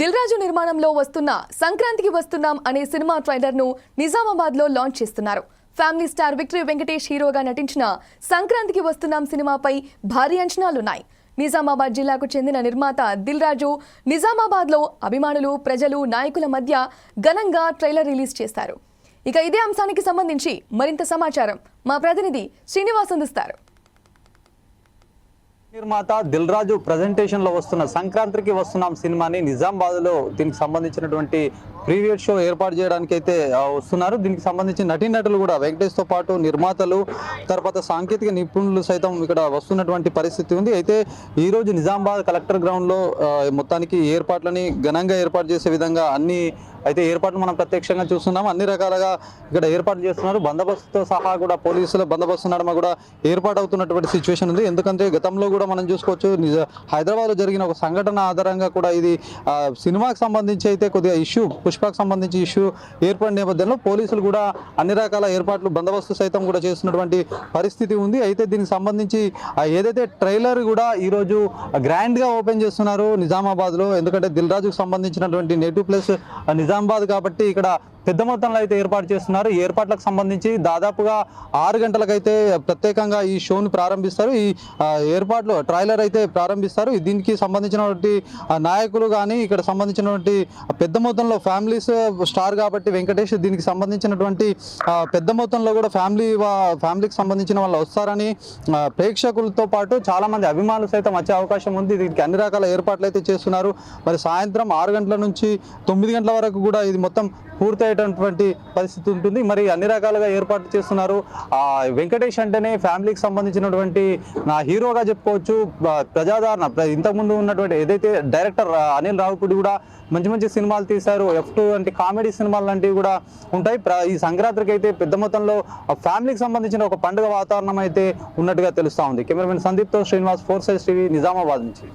దిల్రాజు నిర్మాణంలో వస్తున్న సంక్రాంతికి వస్తున్నాం అనే సినిమా ట్రైలర్ను నిజామాబాద్లో లాంచ్ చేస్తున్నారు. ఫ్యామిలీ స్టార్ విక్టరీ వెంకటేష్ హీరోగా నటించిన సంక్రాంతికి వస్తున్నాం సినిమాపై భారీ అంచనాలున్నాయి. నిజామాబాద్ జిల్లాకు చెందిన నిర్మాత దిల్ రాజు నిజామాబాద్లో అభిమానులు ప్రజలు నాయకుల మధ్య ఘనంగా ట్రైలర్ రిలీజ్ చేస్తారు. ఇక ఇదే అంశానికి సంబంధించి మరింత సమాచారం మా ప్రతినిధి శ్రీనివాస్ అందిస్తారు. నిర్మాత దిల్ రాజు ప్రజెంటేషన్లో వస్తున్న సంక్రాంతికి వస్తున్నాం సినిమాని. నిజామాబాద్లో దీనికి సంబంధించినటువంటి ప్రీవియర్ షో ఏర్పాటు చేయడానికి అయితే వస్తున్నారు. దీనికి సంబంధించి నటీనటులు కూడా వెంకటేష్తో పాటు నిర్మాతలు తర్వాత సాంకేతిక నిపుణులు సైతం ఇక్కడ వస్తున్నటువంటి పరిస్థితి ఉంది. అయితే ఈ రోజు నిజామాబాద్ కలెక్టర్ గ్రౌండ్లో మొత్తానికి ఏర్పాట్లని ఘనంగా ఏర్పాటు చేసే విధంగా అన్ని అయితే ఏర్పాటు మనం ప్రత్యక్షంగా చూస్తున్నాం. అన్ని రకాలుగా ఇక్కడ ఏర్పాటు చేస్తున్నారు. బందోబస్తుతో సహా కూడా పోలీసుల బందోబస్తు నడమ కూడా ఏర్పాటు అవుతున్నటువంటి సిచ్యువేషన్ ఉంది. ఎందుకంటే గతంలో కూడా మనం చూసుకోవచ్చు నిజ హైదరాబాద్లో జరిగిన ఒక సంఘటన ఆధారంగా కూడా ఇది సినిమాకి సంబంధించి అయితే కొద్దిగా ఇష్యూ పుష్పకు సంబంధించి ఇష్యూ ఏర్పడిన నేపథ్యంలో పోలీసులు కూడా అన్ని రకాల ఏర్పాట్లు బందోబస్తు సైతం కూడా చేస్తున్నటువంటి పరిస్థితి ఉంది. అయితే దీనికి సంబంధించి ఏదైతే ట్రైలర్ కూడా ఈరోజు గ్రాండ్గా ఓపెన్ చేస్తున్నారు నిజామాబాద్లో ఎందుకంటే దిల్రాజుకు సంబంధించినటువంటి నేటివ్ ప్లేస్ నిజామాబాద్ కాబట్టి ఇక్కడ పెద్ద మొత్తంలో అయితే ఏర్పాటు చేస్తున్నారు. ఈ ఏర్పాట్లకు సంబంధించి దాదాపుగా ఆరు గంటలకైతే ప్రత్యేకంగా ఈ షోను ప్రారంభిస్తారు. ఈ ఏర్పాట్లు ట్రైలర్ అయితే ప్రారంభిస్తారు. దీనికి సంబంధించినటువంటి నాయకులు కానీ ఇక్కడ సంబంధించినటువంటి పెద్ద మొత్తంలో ఫ్యామిలీస్ స్టార్ కాబట్టి వెంకటేష్ దీనికి సంబంధించినటువంటి పెద్ద మొత్తంలో కూడా ఫ్యామిలీ ఫ్యామిలీకి సంబంధించిన వాళ్ళు వస్తారని ప్రేక్షకులతో పాటు చాలామంది అభిమానులు సైతం వచ్చే అవకాశం ఉంది. దీనికి అన్ని రకాల ఏర్పాట్లు అయితే చేస్తున్నారు. మరి సాయంత్రం ఆరు గంటల నుంచి తొమ్మిది గంటల వరకు కూడా ఇది మొత్తం పూర్తయ్యేటటువంటి పరిస్థితి ఉంటుంది. మరి అన్ని రకాలుగా ఏర్పాటు చేస్తున్నారు. ఆ వెంకటేష్ అంటేనే ఫ్యామిలీకి సంబంధించినటువంటి నా హీరోగా చెప్పుకోవచ్చు. ప్రజాదరణ ఇంతకుముందు ఉన్నటువంటి ఏదైతే డైరెక్టర్ అనిల్ రావుపూడి కూడా మంచి మంచి సినిమాలు తీశారు. ఎఫ్ టూ అంటే కామెడీ సినిమాలు లాంటివి కూడా ఉంటాయి. ఈ సంక్రాంతికి అయితే పెద్ద మొత్తంలో ఫ్యామిలీకి సంబంధించిన ఒక పండుగ వాతావరణం అయితే ఉన్నట్టుగా తెలుస్తూ ఉంది. కెమెరామెన్ సందీప్తో శ్రీనివాస్ ఫోర్ సైజ్ టీవీ నిజామాబాద్ నుంచి.